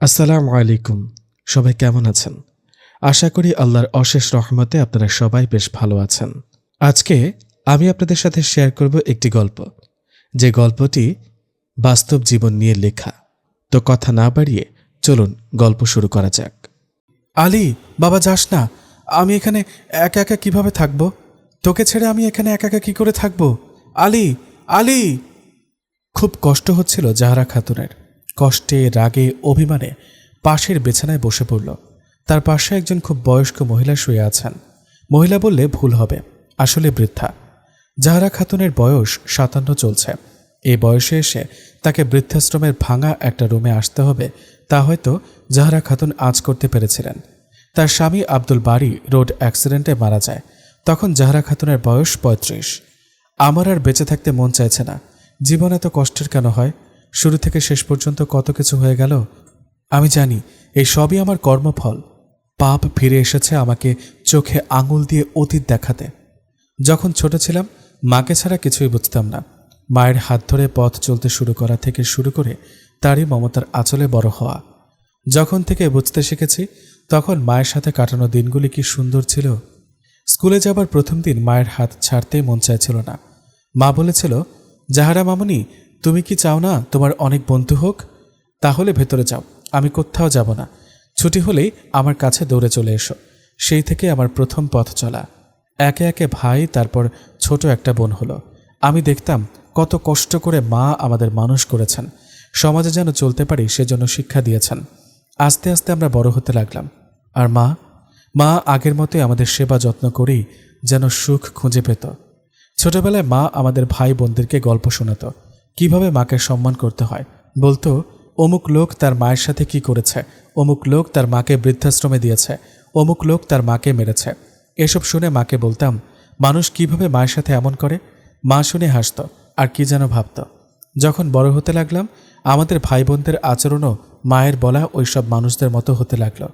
আসসালামু আলাইকুম। সবাই কেমন আছেন? আশা করি আল্লাহর অশেষ রহমতে আপনারা সবাই বেশ ভালো আছেন। আজকে আমি আপনাদের সাথে শেয়ার করব একটি গল্প। যে গল্পটি বাস্তব জীবন নিয়ে লেখা। তো কথা না বাড়িয়ে চলুন গল্প শুরু করা যাক। আলী, বাবা যাস না। আমি এখানে একা একা কীভাবে থাকব? তোকে ছেড়ে আমি এখানে একা একা কি করে থাকব? আলী আলী! খুব কষ্ট হচ্ছিল জাহারা খাতুনের। কষ্টে, রাগে, অভিমানে পাশের বিছানায় বসে পড়ল। তার পাশে একজন খুব বয়স্ক মহিলা শুয়ে আছেন। মহিলা বললে, ভুল হবে। আসলে বৃদ্ধা। জাহারা খাতুনের বয়স সাতান্ন চলছে এই বয়সে এসে তাকে বৃদ্ধাশ্রমের ভাঙা একটা রুমে আসতে হবে। তা হয়তো জাহারা খাতুন আজ করতে পেরেছিলেন। তার স্বামী আব্দুল বাড়ি রোড অ্যাক্সিডেন্টে মারা যায়। তখন জাহারা খাতুনের বয়স পঁয়ত্রিশ। আমার আর বেঁচে থাকতে মন চাইছে না। জীবন এত কষ্টের কেন হয়? শুরু থেকে শেষ পর্যন্ত কত কিছু হয়ে গেল? আমি জানি, এই সবই আমার কর্মফল। পাপ ফিরে এসেছে আমাকে চোখে আঙুল দিয়ে অতীত দেখাতে। যখন ছোট ছিলাম, মাকে ছাড়া কিছুই বুঝতাম না। মায়ের হাত ধরে পথ চলতে শুরু করা থেকে শুরু করে তারই মমতার আঁচলে বড় হওয়া। যখন থেকে বুঝতে শিখেছি, তখন মায়ের সাথে কাটানো দিনগুলি কি সুন্দর ছিল। স্কুলে যাবার প্রথম দিন মায়ের হাত ছাড়তেই মন চাইছিল না। মা বলেছিল যাহারা মামনি তুমি কি চাও না তোমার অনেক বন্ধু হোক? তাহলে ভেতরে যাও, আমি কোথাও যাব না। ছুটি হলেই আমার কাছে দৌড়ে চলে এসো। সেই থেকে আমার প্রথম পথ চলা। একে একে ভাই, তারপর ছোট একটা বোন হলো। আমি দেখতাম কত কষ্ট করে মা আমাদের মানুষ করেছেন। সমাজে যেন চলতে পারি সেজন্য শিক্ষা দিয়েছেন। আস্তে আস্তে আমরা বড় হতে লাগলাম। আর মা? মা আগের মতোই আমাদের সেবা যত্ন করেই যেন সুখ খুঁজে পেত। ছোটবেলায় মা আমাদের ভাই বোনদেরকে গল্প শোনাতো। কীভাবে মাকে সম্মান করতে হয়? বলতো, অমুক লোক তার মায়ের সাথে কি করেছে? অমুক লোক তার মাকে বৃদ্ধাশ্রমে দিয়েছে। অমুক লোক তার মাকে মেরেছে। এসব শুনে মাকে বলতাম, মানুষ কীভাবে মায়ের সাথে এমন করে? মা শুনে হাসত, আর কি যেন ভাবত? যখন বড় হতে লাগলাম, আমাদের ভাই বোনদের আচরণও মায়ের বলা ওইসব মানুষদের মতো হতে লাগল।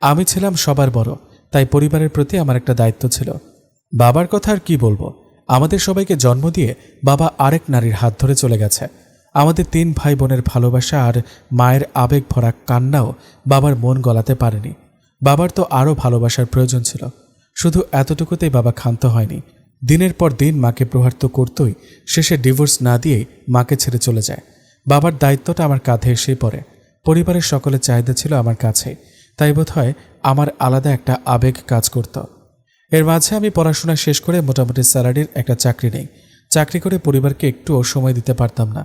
আমি ছিলাম সবার বড়, তাই পরিবারের প্রতি আমার একটা দায়িত্ব ছিল। বাবার কথা আর কি বলব? আমাদের সবাইকে জন্ম দিয়ে বাবা আরেক নারীর হাত ধরে চলে গেছে। আমাদের তিন ভাই বোনের ভালোবাসা আর মায়ের আবেগ ভরা কান্নাও বাবার মন গলাতে পারেনি। বাবার তো আরও ভালোবাসার প্রয়োজন ছিল। শুধু এতটুকুতেই বাবা ক্ষান্ত হয়নি। দিনের পর দিন মাকে প্রহার্ত করতই, শেষে ডিভোর্স না দিয়েই মাকে ছেড়ে চলে যায়। বাবার দায়িত্বটা আমার কাঁধে এসে পড়ে। পরিবারের সকলের চাহিদা ছিল আমার কাছে তাই বোধ হয় আমার আলাদা একটা আবেগ কাজ করত। এর মাঝে আমি পড়াশোনা শেষ করে মোটামুটি স্যালারির একটা চাকরি নেই। চাকরি করে পরিবারকে একটুও সময় দিতে পারতাম না।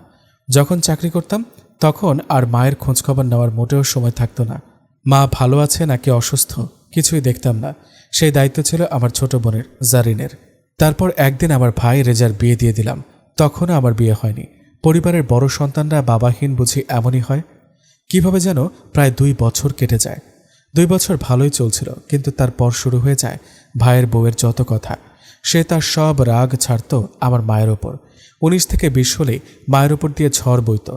যখন চাকরি করতাম, তখন আর মায়ের খোঁজখবর নেওয়ার মোটেও সময় থাকতো না। মা ভালো আছে নাকি অসুস্থ, কিছুই দেখতাম না। সেই দায়িত্ব ছিল আমার ছোট বোনের, জারিনের। তারপর একদিন আমার ভাই রেজার বিয়ে দিয়ে দিলাম। তখনও আমার বিয়ে হয়নি। পরিবারের বড় সন্তানরা বাবাহীন বুঝি এমনই হয়? কীভাবে যেন প্রায় দুই বছর কেটে যায়। দুই বছর ভালোই চলছিল, কিন্তু তারপর শুরু হয়ে যায় ভাইয়ের বউয়ের যত কথা। সে তার সব রাগ ছাড়ত আমার মায়ের ওপর। উনিশ থেকে বিশ হলেই মায়ের ওপর দিয়ে ঝড় বইত।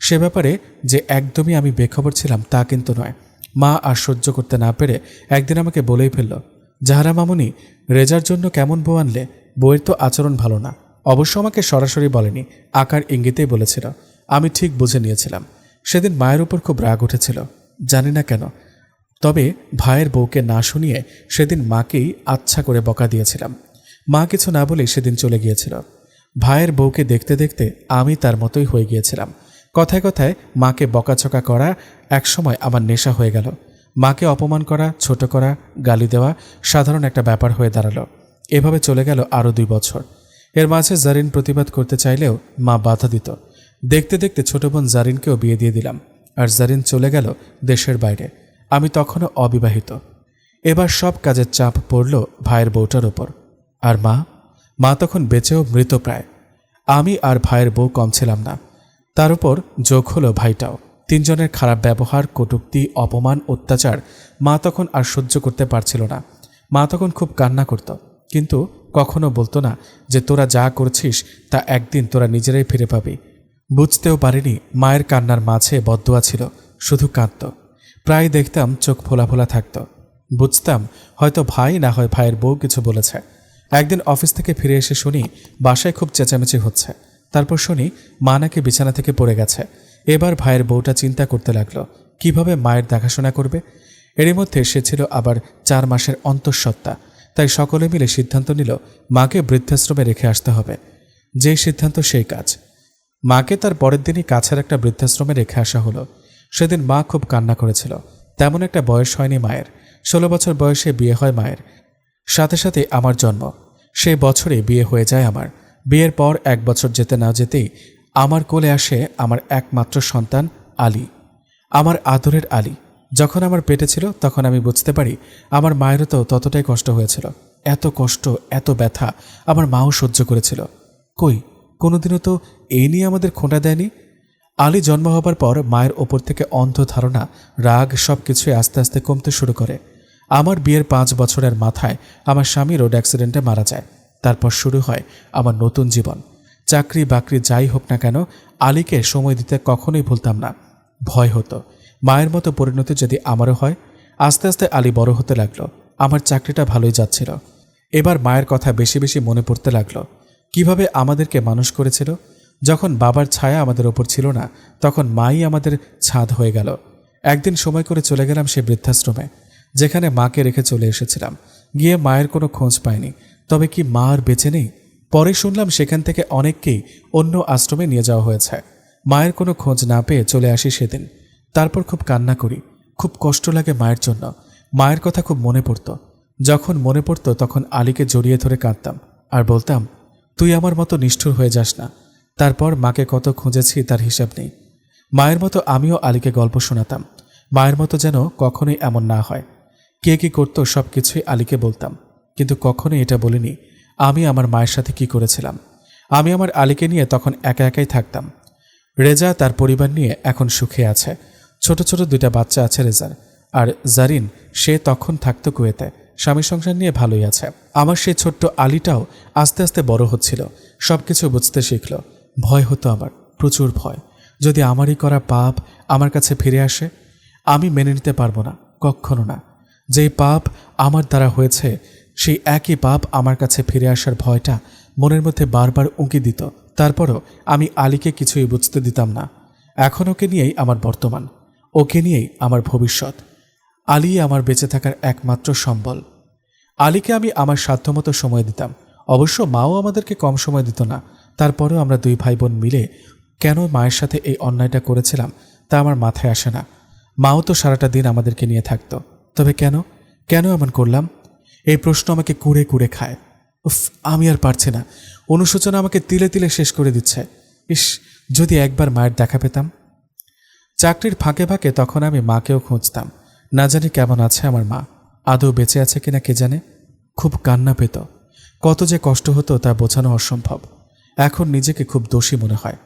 সে ব্যাপারে যে একদমই আমি বেখবর ছিলাম তা কিন্তু নয়। মা আর সহ্য করতে না পেরে একদিন আমাকে বলেই ফেলল, জাহারা মামুনি, রেজার জন্য কেমন বউ আনলে? বইয়ের তো আচরণ ভালো না। অবশ্য আমাকে সরাসরি বলেনি, আকার ইঙ্গিতেই বলেছিল। আমি ঠিক বুঝে নিয়েছিলাম। সেদিন মায়ের উপর খুব রাগ উঠেছিল। জানি না কেন তবে ভাইয়ের বউকে না শুনিয়ে সেদিন মাকেই আচ্ছা করে বকা দিয়েছিলাম। মা কিছু না বলে সেদিন চলে গিয়েছিল। ভাইয়ের বউকে দেখতে দেখতে আমি তার মতোই হয়ে গিয়েছিলাম। কথায় কথায় মাকে বকাছকা করা একসময় আমার নেশা হয়ে গেল। মাকে অপমান করা, ছোট করা, গালি দেওয়া সাধারণ একটা ব্যাপার হয়ে দাঁড়াল। এভাবে চলে গেল আরও দুই বছর। এর মাঝে জারিন প্রতিবাদ করতে চাইলেও মা বাধা দিত। দেখতে দেখতে ছোট বোন জারিনকেও বিয়ে দিয়ে দিলাম। আর জারিন চলে গেল দেশের বাইরে। আমি তখনও অবিবাহিত। এবার সব কাজের চাপ পড়ল ভাইয়ের বউটার ওপর আর মা? মা তখন বেঁচেও মৃতপ্রায় আমি আর ভাইয়ের বউ কম ছিলাম না। তার উপর যোগ হলো ভাইটাও। তিনজনের খারাপ ব্যবহার, কটুক্তি, অপমান, অত্যাচার মা তখন আর সহ্য করতে পারছিল না। মা তখন খুব কান্না করত। কিন্তু কখনো বলতো না যে, তোরা যা করছিস, তা একদিন তোরা নিজেরাই ফিরে পাবি। বুঝতেও পারিনি মায়ের কান্নার মাঝে বদুয়া ছিল, শুধু কাঁদত। প্রায় দেখতাম চোখ ফোলা ফোলা থাকত। বুঝতাম হয়তো ভাই না হয় ভাইয়ের বউ কিছু বলেছে। একদিন অফিস থেকে ফিরে এসে শুনি, বাসায় খুব চেঁচামেচি হচ্ছে। তারপর শুনি, মা নাকি বিছানা থেকে পড়ে গেছে। এবার ভাইয়ের বউটা চিন্তা করতে লাগল, কীভাবে মায়ের দেখাশোনা করবে? এরই মধ্যে সে ছিল আবার চার মাসের অন্তঃসত্ত্বা, তাই সকলে মিলে সিদ্ধান্ত নিল, মাকে বৃদ্ধাশ্রমে রেখে আসতে হবে। যেই সিদ্ধান্ত সেই কাজ। মাকে তার পরের দিনই কাছের একটা বৃদ্ধাশ্রমে রেখে আসা হলো। সেদিন মা খুব কান্না করেছিল। তেমন একটা বয়স হয়নি মায়ের। ষোলো বছর বয়সে বিয়ে হয় মায়ের। সাথে সাথে আমার জন্ম। সেই বছরে বিয়ে হয়ে যায় আমার। বিয়ের পর এক বছর যেতে না যেতেই আমার কোলে আসে আমার একমাত্র সন্তান আলী। আমার আদরের আলী। যখন আমার পেটে ছিল তখন আমি বুঝতে পারি আমার মায়েরও তো ততটাই কষ্ট হয়েছিল। এত কষ্ট, এত ব্যথা আমার মাও সহ্য করেছিল। কই? কোনোদিনও তো এই নিয়ে আমাদের খোঁটা দেয়নি? আলী জন্ম হবার পর মায়ের ওপর থেকে অন্ধ ধারণা রাগ সব কিছুই আস্তে আস্তে কমতে শুরু করে। আমার বিয়ের পাঁচ বছরের মাথায় আমার স্বামী রোড অ্যাক্সিডেন্টে মারা যায়। তারপর শুরু হয় আমার নতুন জীবন। চাকরি বাকরি যাই হোক না কেন, আলীকে সময় দিতে কখনোই ভুলতাম না। ভয় হতো। মায়ের মতো পরিণতি যদি আমারও হয়, আস্তে আস্তে আলী বড় হতে লাগল। আমার চাকরিটা ভালোই যাচ্ছিল। এবার মায়ের কথা বেশি বেশি মনে পড়তে লাগল। কীভাবে আমাদেরকে মানুষ করেছিল? যখন বাবার ছায়া আমাদের ওপর ছিল না, তখন মাই আমাদের ছাদ হয়ে গেল। একদিন সময় করে চলে গেলাম সে বৃদ্ধাশ্রমে, যেখানে মাকে রেখে চলে এসেছিলাম। গিয়ে মায়ের কোনো খোঁজ পাইনি। তবে কি মা আর বেঁচে নেই? পরে শুনলাম সেখান থেকে অনেককেই অন্য আশ্রমে নিয়ে যাওয়া হয়েছে। মায়ের কোনো খোঁজ না পেয়ে চলে আসি সেদিন। তারপর খুব কান্না করি। খুব কষ্ট লাগে মায়ের জন্য। মায়ের কথা খুব মনে পড়তো। যখন মনে পড়তো তখন আলীকে জড়িয়ে ধরে কাঁদতাম আর বলতাম, তুই আমার মতো নিষ্ঠুর হয়ে যাস না। তারপর মাকে কত খুঁজেছি তার হিসাব নেই। মায়ের মতো আমিও আলীকে গল্প শোনাতাম। মায়ের মতো যেন কখনোই এমন না হয়। কে কি করতো সব কিছুই আলীকে বলতাম। কিন্তু কখনোই এটা বলিনি, আমি আমার মায়ের সাথে কি করেছিলাম। আমি আমার আলীকে নিয়ে তখন একা একাই থাকতাম। রেজা তার পরিবার নিয়ে এখন সুখে আছে। ছোট ছোট দুইটা বাচ্চা আছে রেজার। আর জারিন, সে তখন থাকতো কুয়েতে। স্বামী সংসার নিয়ে ভালোই আছে। আমার সেই ছোট্ট আলীটাও আস্তে আস্তে বড় হচ্ছিল। সব কিছু বুঝতে শিখল। ভয় হতো আমার, প্রচুর ভয়। যদি আমারই করা পাপ আমার কাছে ফিরে আসে, আমি মেনে নিতে পারব না কখনো না। যেই পাপ আমার দ্বারা হয়েছে, সেই একই পাপ আমার কাছে ফিরে আসার ভয়টা মনের মধ্যে বারবার উঁকি দিত। তারপরও আমি আলীকে কিছুই বুঝতে দিতাম না। এখন ওকে নিয়েই আমার বর্তমান। ওকে নিয়েই আমার ভবিষ্যৎ। আলী আমার বেঁচে থাকার একমাত্র সম্বল। আলীকে আমি আমার সাধ্যমতো সময় দিতাম। অবশ্য মাও আমাদেরকে কম সময় দিত না। তারপরেও আমরা দুই ভাই বোন মিলে কেন মায়ের সাথে এই অন্যায়টা করেছিলাম তা আমার মাথায় আসে না। মাও তো সারাটা দিন আমাদেরকে নিয়ে থাকতো। তবে কেন? কেন এমন করলাম? এই প্রশ্ন আমাকে কুড়ে কুড়ে খায়। উফ, আমি আর পারছি না। অনুশোচনা আমাকে তিলে তিলে শেষ করে দিচ্ছে। ইস, যদি একবার মায়ের দেখা পেতাম? চাকরির ফাঁকে ফাঁকে তখন আমি মাকেও খুঁজতাম। না জানি কেমন আছে আমার মা। আদৌ বেঁচে আছে কিনা কে জানে? খুব কান্না পেত। কত যে কষ্ট হতো তা বোঝানো অসম্ভব। এখন নিজেকে খুব দোষী মনে হয়।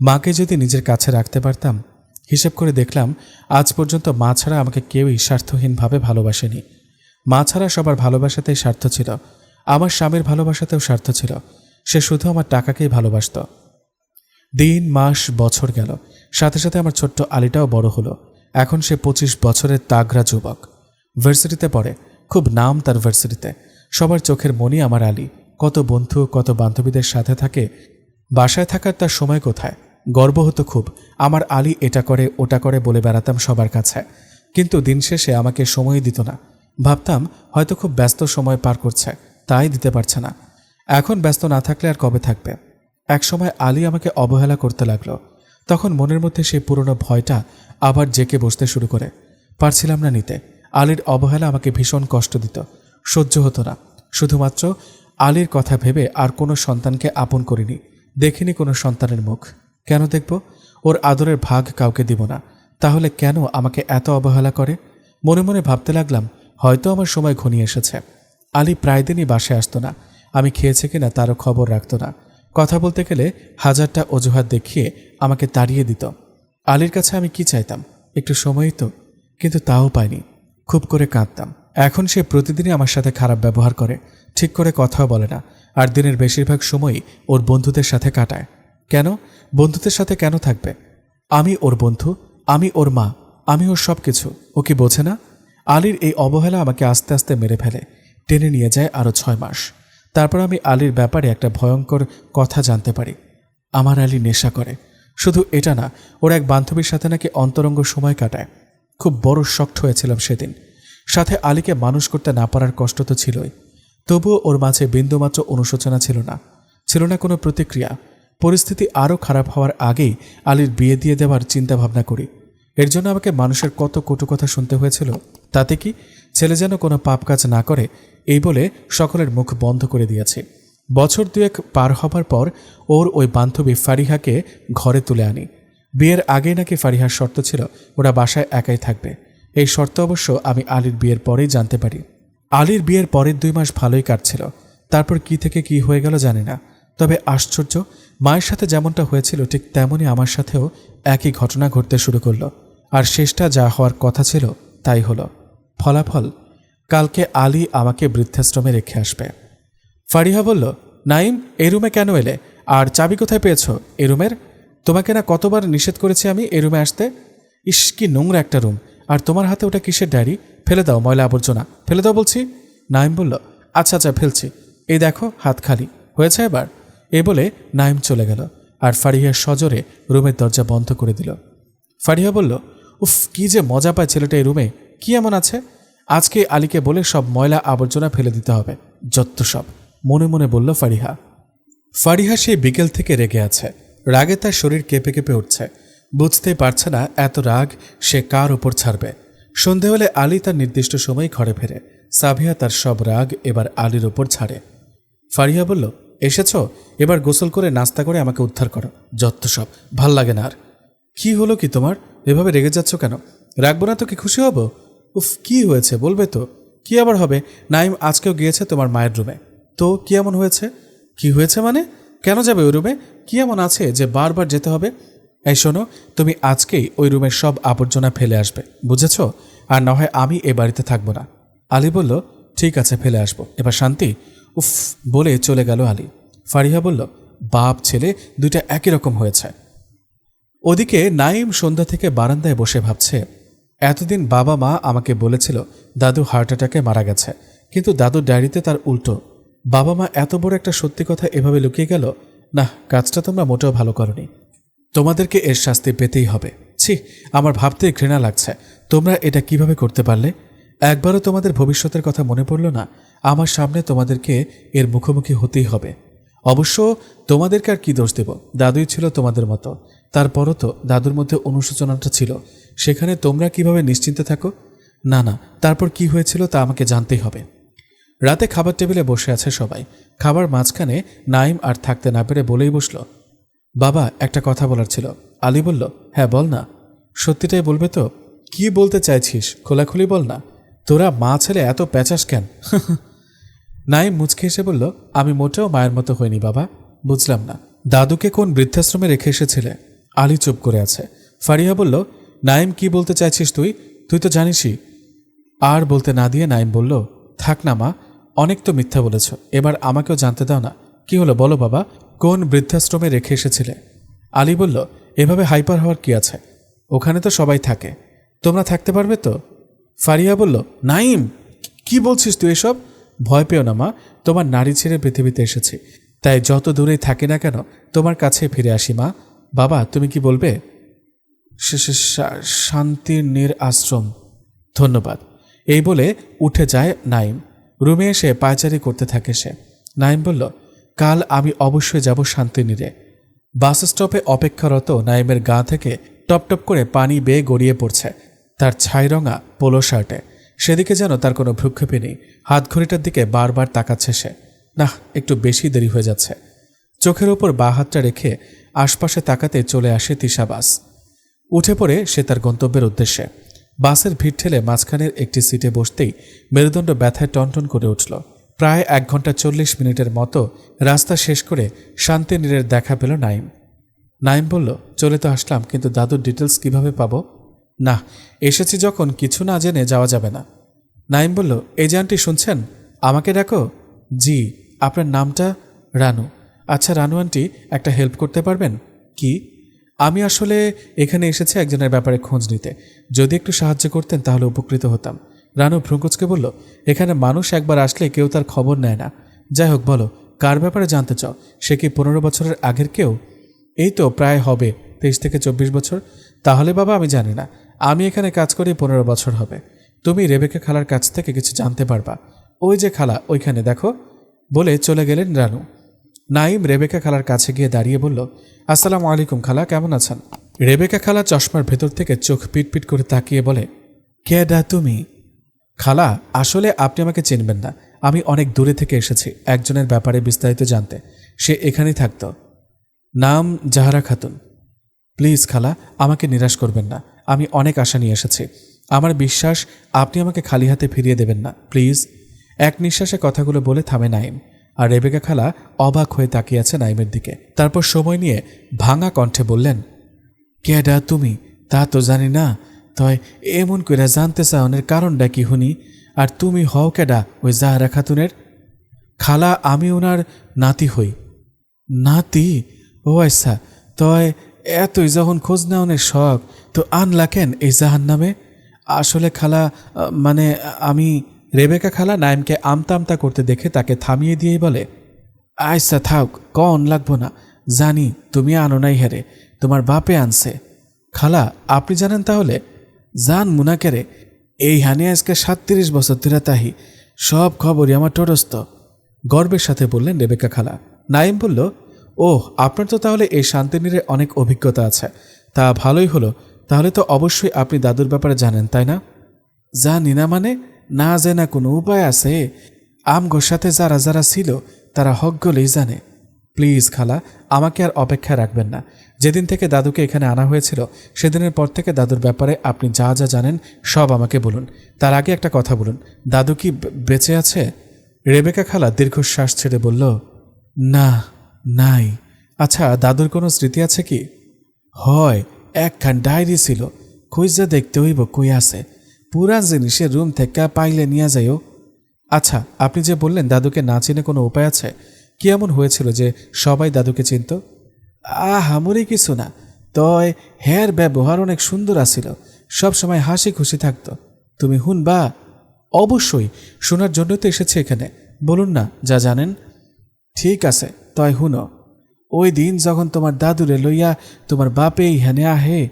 মাকে যদি নিজের কাছে রাখতে পারতাম, হিসেব করে দেখলাম, আজ পর্যন্ত মা ছাড়া আমাকে কেউই স্বার্থহীনভাবে ভালোবাসেনি। মা ছাড়া সবার ভালোবাসাতেই স্বার্থ ছিল। আমার স্বামীর ভালোবাসাতেও স্বার্থ ছিল। সে শুধু আমার টাকাকেই ভালোবাসত। দিন, মাস, বছর গেল। সাথে সাথে আমার ছোট্ট আলিটাও বড় হলো। এখন সে পঁচিশ বছরের তাগরা যুবক। ভার্সিটিতে পড়ে। খুব নাম তার ভার্সিটিতে। সবার চোখের মনি আমার আলী। কত বন্ধু, কত বান্ধবীদের সাথে থাকে, বাসায় থাকার তার সময় কোথায়? গর্ব হতো খুব, আমার আলী এটা করে, ওটা করে বলে বেড়াতাম সবার কাছে। কিন্তু দিন শেষে আমাকে সময় দিত না। ভাবতাম, হয়তো খুব ব্যস্ত সময় পার করছে, তাই দিতে পারছে না। এখন ব্যস্ত না থাকলে আর কবে থাকবে? একসময় আলী আমাকে অবহেলা করতে লাগল। তখন মনের মধ্যে সেই পুরনো ভয়টা আবার জেকে বসতে শুরু করে। পারছিলাম না নিতে। আলীর অবহেলা আমাকে ভীষণ কষ্ট দিত। সহ্য হতো না। শুধুমাত্র আলীর কথা ভেবে আর কোনো সন্তানকে আপন করিনি। দেখিনি কোনো সন্তানের মুখ। কেন দেখব? ওর আদরের ভাগ কাউকে দিব না। তাহলে কেন আমাকে এত অবহেলা করে? মনে মনে ভাবতে লাগলাম, হয়তো আমার সময় ঘনিয়ে এসেছে। আলী প্রায় দিনই বাসে আসতো না। আমি খেয়েছে কিনা তারও খবর রাখত না। কথা বলতে গেলে হাজারটা অজুহাত দেখিয়ে আমাকে তাড়িয়ে দিত। আলীর কাছে আমি কি চাইতাম? একটু সময়ই তো। কিন্তু তাও পাইনি। খুব করে কাঁদতাম। এখন সে প্রতিদিনই আমার সাথে খারাপ ব্যবহার করে। ঠিক করে কথাও বলে না, আর দিনের বেশিরভাগ সময়ই ওর বন্ধুদের সাথে কাটায়। কেন? বন্ধুদের সাথে কেন থাকবে? আমি ওর বন্ধু, আমি ওর মা, আমি ওর সব কিছু ও কি বোঝে না? আলীর এই অবহেলা আমাকে আস্তে আস্তে মেরে ফেলে, টেনে নিয়ে যায় আরও ছয় মাস। তারপর আমি আলীর ব্যাপারে একটা ভয়ঙ্কর কথা জানতে পারি। আমার আলী নেশা করে। শুধু এটা না, ওর এক বান্ধবীর সাথে নাকি অন্তরঙ্গ সময় কাটায়। খুব বড় শক্ট হয়েছিলাম সেদিন। সাথে আলীকে মানুষ করতে না পারার কষ্ট তো ছিলই। তবুও ওর মাঝে বিন্দুমাত্র অনুশোচনা ছিল না। ছিল না কোনো প্রতিক্রিয়া। পরিস্থিতি আরও খারাপ হওয়ার আগেই আলীর বিয়ে দিয়ে দেওয়ার চিন্তা ভাবনা করি। এর জন্য আমাকে মানুষের কত কটু কথা শুনতে হয়েছিল, তাতে কি ছেলে যেন কোনো পাপ কাজ না করে, এই বলে সকলের মুখ বন্ধ করে দিয়েছে। বছর দুয়েক পার হবার পর ওর ওই বান্ধবী ফারিহাকে ঘরে তুলে আনি। বিয়ের আগেই নাকি ফারিহার শর্ত ছিল, ওরা বাসায় একাই থাকবে। এই শর্ত অবশ্য আমি আলীর বিয়ের পরেই জানতে পারি। আলীর বিয়ের পরের দুই মাস ভালোই কাটছিল। তারপর কি থেকে কি হয়ে গেল জানি না। তবে আশ্চর্য, মায়ের সাথে যেমনটা হয়েছিল ঠিক তেমনই আমার সাথেও একই ঘটনা ঘটতে শুরু করল। আর শেষটা যা হওয়ার কথা ছিল, তাই হলো। ফলাফল, কালকে আলী আমাকে বৃদ্ধাশ্রমে রেখে আসবে। ফারিহা বলল নাইম এ রুমে কেন এলে? আর চাবি কোথায় পেয়েছ? এ রুমের? তোমাকে না কতবার নিষেধ করেছি আমি এই রুমে আসতে? ইস, কি নোংরা একটা রুম। আর তোমার হাতে ওটা কিসের ডায়েরি? ফেলে দাও, ময়লা আবর্জনা। ফেলে দাও বলছি। নাইম বলল আচ্ছা আচ্ছা ফেলছি। এই দেখো, হাত খালি। হয়েছে এবার? এ বলে নাইম চলে গেল আর ফারিহার সজোরে রুমের দরজা বন্ধ করে দিল। ফারিহা বলল, উফ, কি যে মজা পায় ছেলেটা এই রুমে। কি এমন আছে? আজকে আলীকে বলে সব ময়লা আবর্জনা ফেলে দিতে হবে। যত্ত সব। মনে মনে বলল ফারিহা। ফারিহা সেই বিকেল থেকে রেগে আছে। রাগে তার শরীর কেঁপে কেঁপে উঠছে। বুঝতেই পারছে না এত রাগ সে কার ওপর ছাড়বে। সন্ধে হলে আলী তার নির্দিষ্ট সময় ঘরে ফেরে। সাভিয়া তার সব রাগ এবার আলীর ওপর ছাড়ে। ফারিয়া বলল, এসেছ? এবার গোসল করে নাস্তা করে আমাকে উদ্ধার করো। যত্ত সব, ভালো লাগে না আর। কি হলো কি তোমার? এভাবে রেগে যাচ্ছ কেন? রাখব না তো কি খুশি হব? উফ, কি হয়েছে বলবে তো? কি আবার হবে? নাইম আজকেও গিয়েছে তোমার মায়ের রুমে। তো কি এমন হয়েছে? কি হয়েছে মানে? কেন যাবে ওই রুমে? কি এমন আছে যে বারবার যেতে হবে? এই শোনো, তুমি আজকেই ওই রুমের সব আবর্জনা ফেলে আসবে, বুঝেছ? আর না হয় আমি এ বাড়িতে থাকব না। আলী বলল, ঠিক আছে, ফেলে আসব। এবার শান্তি, উফ, বলে চলে গেল আলী। ফারিহা বলল, বাপ, ছেলে, দুইটা একই রকম হয়েছে। ওদিকে নাইম সন্ধ্যা থেকে বারান্দায় বসে ভাবছে, এতদিন বাবা মা আমাকে বলেছিল দাদু হার্ট অ্যাটাকে মারা গেছে, কিন্তু দাদুর ডায়েরিতে তার উল্টো। বাবা মা এত বড় একটা সত্যি কথা এভাবে লুকিয়ে গেল না কাজটা তোমরা মোটেও ভালো করনি। তোমাদেরকে এর শাস্তি পেতেই হবে। ছি, আমার ভাবতে ঘৃণা লাগছে। তোমরা এটা কীভাবে করতে পারলে? একবারও তোমাদের ভবিষ্যতের কথা মনে পড়ল না, আমার সামনে তোমাদেরকে এর মুখোমুখি হতেই হবে। অবশ্য তোমাদেরকে আর কি দোষ দেব? দাদুই ছিল তোমাদের মতো। তারপরও তো দাদুর মধ্যে অনুশোচনাটা ছিল। সেখানে তোমরা কীভাবে নিশ্চিন্তে থাকো? না না, তারপর কি হয়েছিল তা আমাকে জানতেই হবে। রাতে খাবার টেবিলে বসে আছে সবাই। খাবার মাঝখানে নাইম আর থাকতে না পেরে বলেই বসল বাবা, একটা কথা বলার ছিল। আলী বলল হ্যাঁ বল না। সত্যিটাই বলবে তো? কি বলতে চাইছিস? খোলাখুলি বল না। তোরা মা ছেলে এত প্যাচাস কেন? নাইম মুচকে এসে বলল, আমি মোটেও মায়ের মতো হইনি, বাবা। বুঝলাম না। দাদুকে কোন বৃদ্ধাশ্রমে রেখে এসেছিলে? আলী চুপ করে আছে। ফারিয়া বলল, নাইম, কি বলতে চাইছিস তুই? তুই তো জানিসই। আর বলতে না দিয়ে নাইম বলল, থাক না মা, অনেক তো মিথ্যা বলেছ। এবার আমাকেও জানতে দাও না। কি হলো বলো বাবা? কোন বৃদ্ধাশ্রমে রেখে এসেছিলে? আলী বলল, এভাবে হাইপার হওয়ার কি আছে? ওখানে তো সবাই থাকে। তোমরা থাকতে পারবে তো? ফারিয়া বলল, নাইম, কি বলছিস তুই এসব? ভয় পেও না মা, তোমার নারী ছেড়ে পৃথিবীতে এসেছি। তাই যত দূরেই থাকি না কেন, তোমার কাছে ফিরে আসি মা। বাবা, তুমি কি বলবে? শান্তির নীর আশ্রম। ধন্যবাদ। এই বলে উঠে যায় নাইম। রুমে এসে পায়চারি করতে থাকে সে। নাইম বলল কাল আমি অবশ্যই যাব শান্তিনীরে। বাস স্টপে অপেক্ষারত নাইমের গা থেকে টপ টপ করে পানি বেয়ে গড়িয়ে পড়ছে। তার ছাইরঙা পোলো শার্টে। সেদিকে যেন তার কোনো ভ্রুক্ষেপই নেই। হাত ঘড়িটার দিকে বারবার তাকাচ্ছে সে। না একটু বেশি দেরি হয়ে যাচ্ছে। চোখের ওপর বা হাতটা রেখে আশপাশে তাকাতে চলে আসে তিশা বাস। উঠে পড়ে সে তার গন্তব্যের উদ্দেশ্যে। বাসের ভিড় ঠেলে মাঝখানের একটি সিটে বসতেই মেরুদণ্ড ব্যথায় টনটন করে উঠল। প্রায় এক ঘণ্টা চল্লিশ মিনিটের মতো রাস্তা শেষ করে শান্তিনীরের দেখা পেল নাইম। নাইম বলল, চলে তো আসলাম, কিন্তু দাদুর ডিটেলস কীভাবে পাবো? না, এসেছি যখন, কিছু না জেনে যাওয়া যাবে না। নাইম বলল, এই যে আন্টি শুনছেন, আমাকে ডাকো? জি, আপনার নামটা? রানু। আচ্ছা রানু আন্টি, একটা হেল্প করতে পারবেন? কি? আমি আসলে এখানে এসেছি একজনের ব্যাপারে খোঁজ নিতে। যদি একটু সাহায্য করতেন, তাহলে উপকৃত হতাম। রানু ভ্রুঙ্কুচকে বলল, এখানে মানুষ একবার আসলে কেউ তার খবর নেয় না। যাই হোক, বলো, কার ব্যাপারে জানতে চাও? সে কি পনেরো বছরের আগের কেউ? এই তো, প্রায় হবে, তেইশ থেকে চব্বিশ বছর। তাহলে বাবা, আমি জানি না। আমি এখানে কাজ করি, পনেরো বছর হবে। তুমি রেবেকা খালার কাছ থেকে কিছু জানতে পারবা। ওই যে খালা, ওইখানে দেখো। বলে চলে গেলেন রানু। নাইম রেবেকা খালার কাছে গিয়ে দাঁড়িয়ে বলল, আসসালামু আলাইকুম খালা, কেমন আছেন? রেবেকা খালা চশমার ভেতর থেকে চোখ পিটপিট করে তাকিয়ে বলে কে ডা তুমি? খালা, আসলে আপনি আমাকে চিনবেন না। আমি অনেক দূরে থেকে এসেছি, একজনের ব্যাপারে বিস্তারিত জানতে। সে এখানেই থাকত। নাম জাহারা খাতুন। প্লিজ খালা, আমাকে নিরাশ করবেন না। আমি অনেক আশা নিয়ে এসেছি। আমার বিশ্বাস, আপনি আমাকে খালি হাতে ফিরিয়ে দেবেন না। প্লিজ। এক নিঃশ্বাসে কথাগুলো বলে থামে নাইম। আর রেবেকা খালা অবাক হয়ে তাকিয়ে আছে নাইমের দিকে। তারপর সময় নিয়ে ভাঙা কণ্ঠে বললেন, কেডা তুমি? তা তো জানি না। তয় এমন করে জানতে চাওনের কারণটা কি শুনি আর তুমি হও কেডা ওই জাহারা খাতুনের? খালা, আমি ওনার নাতি হই। নাতি? ও আচ্ছা তয় এতই যখন খোঁজ নেওয়ানের শখ, তো আনলা কেন এই জাহান নামে আসলে খালা মানে আমি রেবেকা খালা নাইমকে আমতা আমতা করতে দেখে তাকে থামিয়ে দিয়েই বলে আচ্ছা থাক, কন লাগবো না। জানি, তুমি আনো নাই হেরে, তোমার বাপে আনছে। খালা, আপনি জানেন তাহলে? জান মুনাকেরে, এই হানি আজকে সাতত্রিশ বছর ধরে তাহি, সব খবরই আমার টরস্ত গর্বের সাথে বললেন রেবেকা খালা। নাইম বলল, ওহ, আপনার তো তাহলে এই শান্তিনীরে অনেক অভিজ্ঞতা আছে। তা ভালোই হলো, তাহলে তো অবশ্যই আপনি দাদুর ব্যাপারে জানেন, তাই না? জানি না মানে না জেনা কোনো উপায় আছে। আমগোর সাথে যারা যারা ছিল, তারা হক গলেই জানে। প্লিজ খালা, আমাকে আর অপেক্ষা রাখবেন না। যেদিন থেকে দাদুকে এখানে আনা হয়েছিল, সেদিনের পর থেকে দাদুর ব্যাপারে আপনি যা যা জানেন, সব আমাকে বলুন। তার আগে একটা কথা বলুন। দাদু কি বেঁচে আছে? রেবেকা খালা দীর্ঘশ্বাস ছেড়ে বলল, না, নাই। আচ্ছা দাদুর কোনো স্মৃতি আছে কি? হয়, একখান ডায়েরি ছিল। খুঁজে দেখতে হইব কই আছে। পুরান জিনিসের রুম থেকে পাইলে নিয়ে যাইও। আচ্ছা আপনি যে বললেন দাদুকে না চিনে কোনো উপায় আছে, কি এমন হয়েছিল যে সবাই দাদুকে চিনত? আহামরি কিছু না। তয় হ্যার ব্যবহার অনেক সুন্দর আছিল। সব সময় হাসি খুশি থাকতো। তুমি হুন বা অবশ্যই। শোনার জন্য তো এসেছে এখানে। বলুন না, যা জানেন। ঠিক আছে, তয় হুনো। ওই দিন যখন তোমার দাদুরে লইয়া তোমার বাপে ইহানে আহে,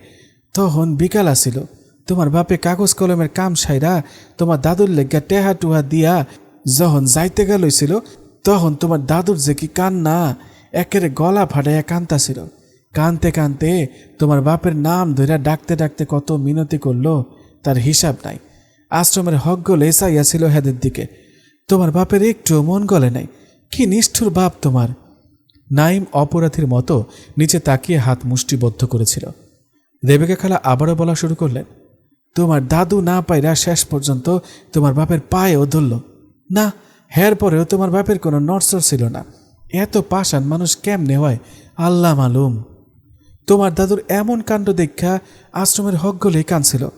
তখন বিকাল আসিল। তোমার বাপে কাগজ কলমের কাম সাইরা তোমার দাদুর লেগা টেহা টুহা দিয়া যখন যাইতে গেলইছিল তখন তোমার দাদুর যে কি কান্না একেরে গলা ফাটাইয়া কান্তাছিল কানতে কানতে তোমার বাপের নাম ধইরা ডাকতে ডাকতে কত মিনতি করল, তার হিসাব নাই। আশ্রমের হক গলে চাইয়াছিল হেদের দিকে। তোমার বাপের একটু মন গলে নাই। কি নিষ্ঠুর বাপ তোমার। নাইম অপরাধীর মতো নিচে তাকিয়ে হাত মুষ্টিবদ্ধ করেছিল। রেবেকা খালা আবারও বলা শুরু করলেন, তোমার দাদু না পাইরা শেষ পর্যন্ত তোমার বাপের পায়েও ধরল। না, হের পরেও তোমার বাপের কোনো নরসর ছিল না। এত পাষাণ মানুষ কেমনে হয়? আল্লাহ মালুম। তোমার দাদুর এমন কাণ্ড দেখা আশ্রমের হক গলেই কানছিল।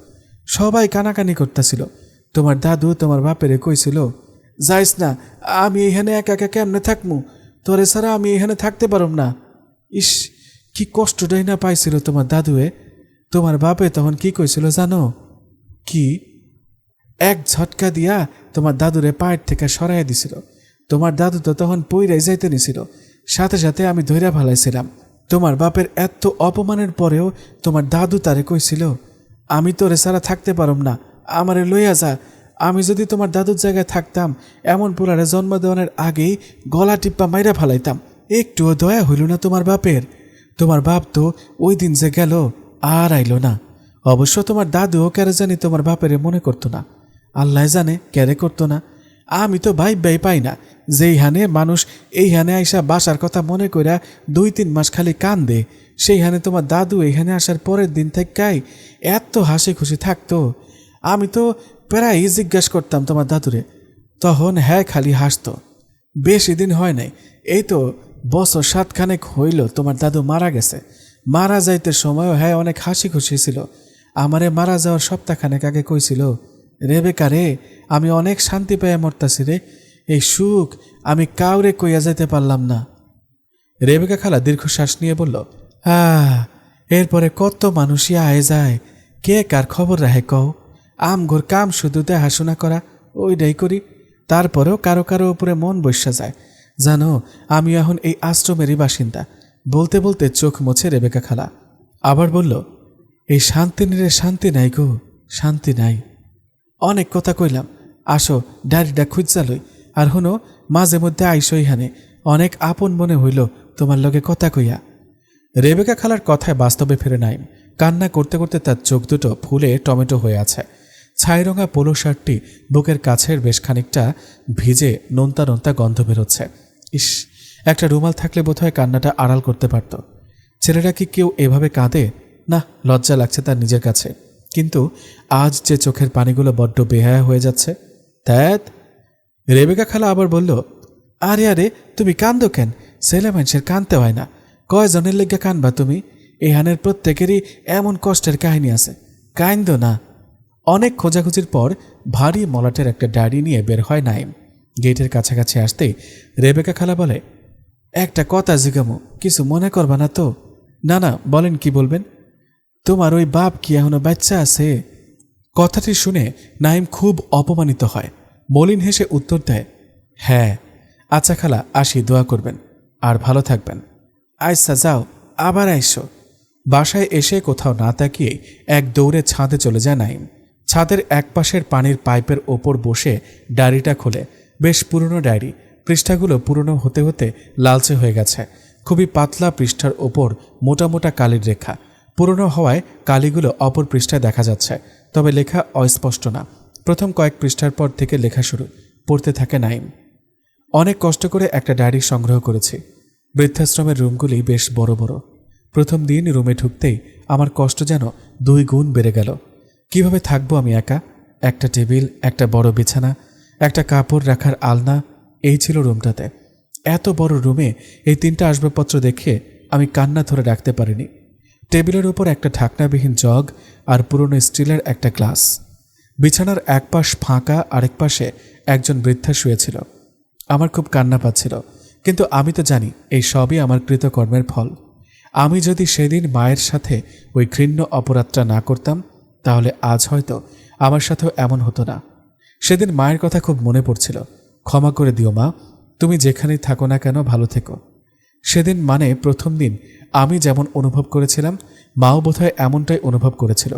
সবাই কানাকানি করতেছিল। তোমার দাদু তোমার বাপেরে কইছিল, যাইস না, আমি এখানে একা একা কেমনে থাকমু? তোরে ছাড়া আমি এখানে থাকতে পারম না। ইস, কি কষ্টটাই না পাইছিল তোমার দাদুয়ে। তোমার বাপে তখন কি কইছিল জানো? কি? এক ঝটকা দিয়া তোমার দাদুরে পায়ের থেকে সরাইয়া দিছিল। তোমার দাদু তো তখন পইরাই যাইতে নিছিল। সাথে সাথে আমি ধৈর্য ভালাইছিলাম। তোমার বাপের এত অপমানের পরেও তোমার দাদু তারে কইছিল, আমি তোরে ছাড়া থাকতে পারম না, আমারে লইয়া যা। আমি যদি তোমার দাদুর জায়গায় থাকতাম, এমন পুরারে জন্ম দেওয়ানের আগেই গলা টিপ্পা মাইরা ফালাইতাম একটুও দয়া হইল না তোমার বাপের। তোমার বাপ তো ওই দিন যে গেল, আর আইলো না। অবশ্য তোমার দাদুও কেন জানি তোমার বাপেরে মনে করতো না। আল্লাহ জানে কেরে করতো না। আমি তো ভাই ব্যয় পাই না। যেই হানে মানুষ এই হানে আইসা বাসার কথা মনে কইরা দুই তিন মাস খালি কান দে সেই হানে তোমার দাদু এইখানে আসার পরের দিন থেকাই এত হাসি খুশি থাকতো। আমি তো প্রায়ই জিজ্ঞাসা করতাম তোমার দাদুরে, তখন হ্যাঁ খালি হাসতো। বেশি দিন হয় নাই। এই তো বছর সাতখানেক হইল তোমার দাদু মারা গেছে। মারা যাইতে সময়ও হ্যাঁ অনেক হাসি খুশি ছিল। আমারে মারা যাওয়ার সপ্তাহখানেক আগে কইছিল রেবেকা রে, আমি অনেক শান্তি পেয়ে মরতাছি রে। এই সুখ আমি কাউরে কইয়া যাইতে পারলাম না। রেবেকা খালা দীর্ঘশ্বাস নিয়ে বলল, আহ, এরপরে কত মানুষই আয়ে যায়, কে কার খবর রাহে কও? আম আমগোর কাম শুধু দেখাশোনা করা, ওইটাই করি। তারপরেও কারও কারও উপরে মন বসা যায়। জানো আমি এখন এই আশ্রমেরই বাসিন্দা। বলতে বলতে চোখ মুছে রেবেকা খালা। আবার বলল, এই শান্তি নিরে শান্তি নাই গো, শান্তি নাই। অনেক কথা কইলাম। আসো ডায়েরিটা খুঁজা লই। আর হনো, মাঝে মধ্যে আইসো ইহানে অনেক আপন মনে হইল তোমার লগে কথা কইয়া। রেবেকা খালার কথায় বাস্তবে ফিরে নাইম কান্না করতে করতে তার চোখ দুটো ফুলে টমেটো হয়ে আছে। ছাইরঙা পোলো শার্টটি বুকের কাছের বেশ খানিকটা ভিজে নোনতা নোনতা গন্ধ বেরোচ্ছে। ইস, একটা রুমাল থাকলে বোধহয় কান্নাটা আড়াল করতে পারত। ছেলেরা কি কেউ এভাবে কাঁদে? না, লজ্জা লাগছে তার নিজের কাছে। কিন্তু আজ যে চোখের পানিগুলো বড্ড বেহায়া হয়ে যাচ্ছে ত্যাত রেবেকা খালা আবার বলল, আরে আরে, তুমি কান্দো কেন? ছেলে মানুষের কানতে হয় না। কয়জনের লেগে কানবা তুমি? এহানের প্রত্যেকেরই এমন কষ্টের কাহিনী আছে। কাইন্দ না। অনেক খোঁজাখুঁজির পর ভারী মলাটের একটা ডায়েরি নিয়ে বের হয় নাইম। গেটের কাছাকাছি আসতেই রেবেকা খালা বলে, একটা কথা জিগামো, কিছু মনে করবা না তো? না না, বলেন কি বলবেন? তোমার ওই বাপ কি এখনও বাচ্চা আছে? কথাটি শুনে নাইম খুব অপমানিত হয়। মলিন হেসে উত্তর দেয় হ্যাঁ। আচ্ছা খালা, আসি, দোয়া করবেন। আর ভালো থাকবেন। আচ্ছা যাও, আবার আইসো। বাসায় এসে কোথাও না তাকিয়েই এক দৌড়ে ছাদে চলে যায় নাইম। ছাদের এক পাশের পানির পাইপের ওপর বসে ডায়েরিটা খোলে। বেশ পুরনো ডায়েরি। পৃষ্ঠাগুলো পুরনো হতে হতে লালচে হয়ে গেছে। খুবই পাতলা পৃষ্ঠার ওপর মোটা মোটা কালির রেখা। পুরনো হওয়ায় কালিগুলো অপর পৃষ্ঠায় দেখা যাচ্ছে, তবে লেখা অস্পষ্ট না। প্রথম কয়েক পৃষ্ঠার পর থেকে লেখা শুরু, পড়তে থাকে নাইম। অনেক কষ্ট করে একটা ডায়েরি সংগ্রহ করেছি। বৃদ্ধাশ্রমের রুমগুলি বেশ বড় বড়। প্রথম দিন রুমে ঢুকতেই আমার কষ্ট যেন দুই গুণ বেড়ে গেল। কীভাবে থাকব আমি একা? একটা টেবিল, একটা বড় বিছানা, একটা কাপড় রাখার আলনা, এই ছিল রুমটাতে। এত বড় রুমে এই তিনটা আসবাবপত্র দেখে আমি কান্না ধরে রাখতে পারিনি। টেবিলের উপর একটা ঢাকনাবিহীন জগ আর পুরনো স্টিলের একটা গ্লাস। বিছানার এক পাশ ফাঁকা, আরেক পাশে একজন বৃদ্ধা শুয়েছিল। আমার খুব কান্না পাচ্ছিল, কিন্তু আমি তো জানি এই সবই আমার কৃতকর্মের ফল। আমি যদি সেদিন মায়ের সাথে ওই ঘৃণ্য অপরাধটা না করতাম, তাহলে আজ হয়তো আমার সাথেও এমন হতো না। সেদিন মায়ের কথা খুব মনে পড়ছিল। ক্ষমা করে দিও মা, তুমি যেখানেই থাকো না কেন ভালো থেকো। সেদিন মানে প্রথম দিন আমি যেমন অনুভব করেছিলাম, মাও বোধহয় এমনটাই অনুভব করেছিল।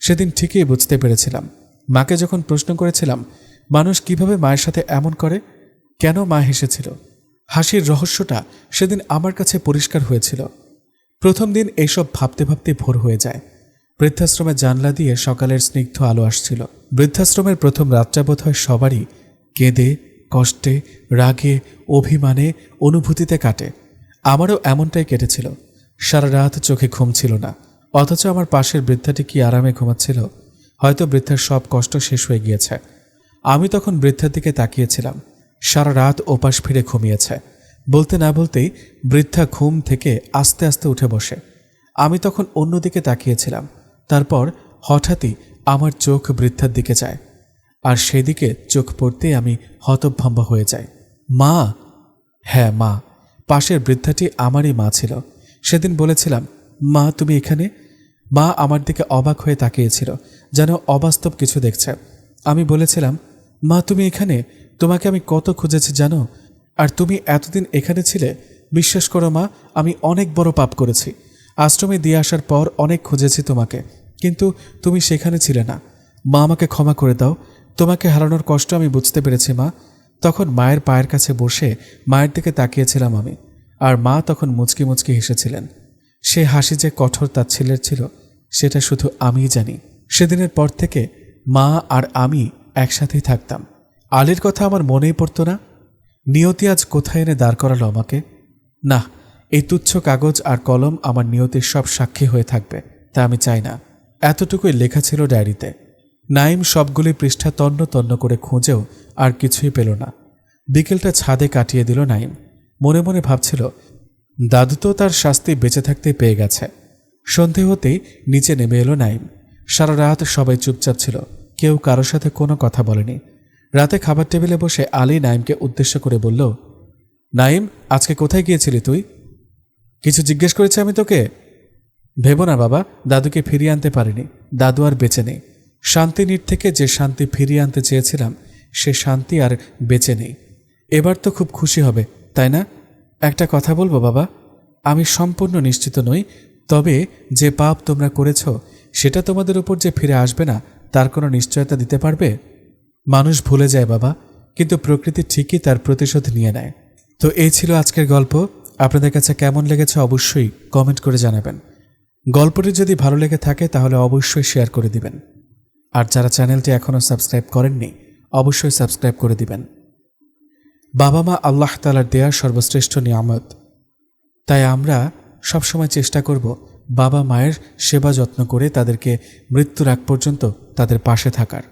সেদিন ঠিকই বুঝতে পেরেছিলাম। মাকে যখন প্রশ্ন করেছিলাম, মানুষ কীভাবে মায়ের সাথে এমন করে? কেন মা হেসেছিল? হাসির রহস্যটা সেদিন আমার কাছে পরিষ্কার হয়েছিল। প্রথম দিন এইসব ভাবতে ভাবতে ভোর হয়ে যায়। বৃদ্ধাশ্রমের জানলা দিয়ে সকালের স্নিগ্ধ আলো আসছিল। বৃদ্ধাশ্রমের প্রথম রাতটা বোধ হয় সবারই কেঁদে, কষ্টে, রাগে, অভিমানে, অনুভূতিতে কাটে। আমারও এমনটাই কেটেছিল। সারা রাত চোখে ঘুম ছিল না। অথচ আমার পাশের বৃদ্ধাটি কি আরামে ঘুমাচ্ছিল? হয়তো বৃদ্ধার সব কষ্ট শেষ হয়ে গিয়েছে। আমি তখন বৃদ্ধার দিকে তাকিয়েছিলাম। সারা রাত ওপাশ ফিরে ঘুমিয়েছে। বলতে না বলতেই বৃদ্ধা ঘুম থেকে আস্তে আস্তে উঠে বসে। আমি তখন অন্যদিকে তাকিয়েছিলাম। তারপর হঠাৎই আমার চোখ বৃদ্ধার দিকে যায়। আর সেদিকে চোখ পড়তেই আমি হতভম্ব হয়ে যাই। মা! হ্যাঁ মা। পাশের বৃদ্ধাটি আমারই মা ছিল। সেদিন বলেছিলাম, মা, তুমি এখানে? মা আমার দিকে অবাক হয়ে তাকিয়েছিল, যেন অবাস্তব কিছু দেখছে। আমি বলেছিলাম, মা, তুমি এখানে? তোমাকে আমি কত খুঁজেছি জানো? আর তুমি এতদিন এখানে ছিলে? বিশ্বাস করো মা, আমি অনেক বড় পাপ করেছি। আশ্রমে দিয়ে আসার পর অনেক খুঁজেছি তোমাকে। কিন্তু তুমি সেখানে ছিলে না। মা, আমাকে ক্ষমা করে দাও। তোমাকে হারানোর কষ্ট আমি বুঝতে পেরেছি মা। তখন মায়ের পায়ের কাছে বসে মায়ের দিকে তাকিয়েছিলাম আমি, আর মা তখন মুচকি মুচকি হেসেছিলেন। সে হাসি যে কঠোর তাচ্ছিলের ছিল, সেটা শুধু আমিই জানি। সেদিনের পর থেকে মা আর আমি একসাথেই থাকতাম। আলীর কথা আমার মনেই পড়তো না। নিয়তি আজ কোথায় এনে দাঁড় করালো আমাকে? না এই তুচ্ছ কাগজ আর কলম আমার নিয়তির সব সাক্ষী হয়ে থাকবে, তা আমি চাই না। এতটুকুই লেখা ছিল ডায়েরিতে। নাইম সবগুলি পৃষ্ঠা তন্ন তন্ন করে খুঁজেও আর কিছুই পেল না। বিকেলটা ছাদে কাটিয়ে দিল নাইম মনে মনে ভাবছিল, দাদু তো তার শাস্তি বেঁচে থাকতে পেয়ে গেছে। সন্ধে হতেই নিচে নেমে এলো নাইম সারা রাত সবাই চুপচাপ ছিল, কেউ কারোর সাথে কোনো কথা বলেনি। রাতে খাবার টেবিলে বসে আলী নাইমকে উদ্দেশ্য করে বলল নাইম আজকে কোথায় গিয়েছিলি তুই? কিছু জিজ্ঞেস করেছি আমি তোকে? ভেবো না বাবা, দাদুকে ফিরিয়ে আনতে পারিনি। দাদু আর বেঁচে নেই। শান্তিনীর থেকে যে শান্তি ফিরিয়ে আনতে চেয়েছিলাম, সে শান্তি আর বেঁচে নেই। এবার তো খুব খুশি হবে, তাই না? একটা কথা বলব বাবা, আমি সম্পূর্ণ নিশ্চিত নই, তবে যে পাপ তোমরা করেছ, সেটা তোমাদের উপর যে ফিরে আসবে না, তার কোনো নিশ্চয়তা দিতে পারবে? মানুষ ভুলে যায় বাবা, কিন্তু প্রকৃতি ঠিকই তার প্রতিশোধ নিয়ে নেয়। তো এই ছিল আজকের গল্প, আপনাদের কাছে কেমন লেগেছে অবশ্যই কমেন্ট করে জানাবেন। গল্পটি যদি ভালো লেগে থাকে, তাহলে অবশ্যই শেয়ার করে দিবেন। আর যারা চ্যানেলটি এখনও সাবস্ক্রাইব করেননি, অবশ্যই সাবস্ক্রাইব করে দিবেন। বাবা মা আল্লাহ তালার দেয়া সর্বশ্রেষ্ঠ নিয়ামত। তাই আমরা সবসময় চেষ্টা করব বাবা মায়ের সেবা যত্ন করে তাদেরকে মৃত্যুর আগ পর্যন্ত তাদের পাশে থাকার।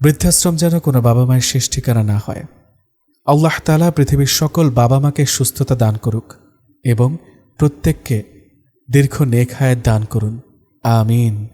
বৃদ্ধাশ্রম যেন কোনো বাবা মায়ের শেষ ঠিকানা না হয়। আল্লাহ তালা পৃথিবীর সকল বাবা মাকে সুস্থতা দান করুক এবং প্রত্যেককে দীর্ঘ নেক হায়াত দান করুন। আমিন।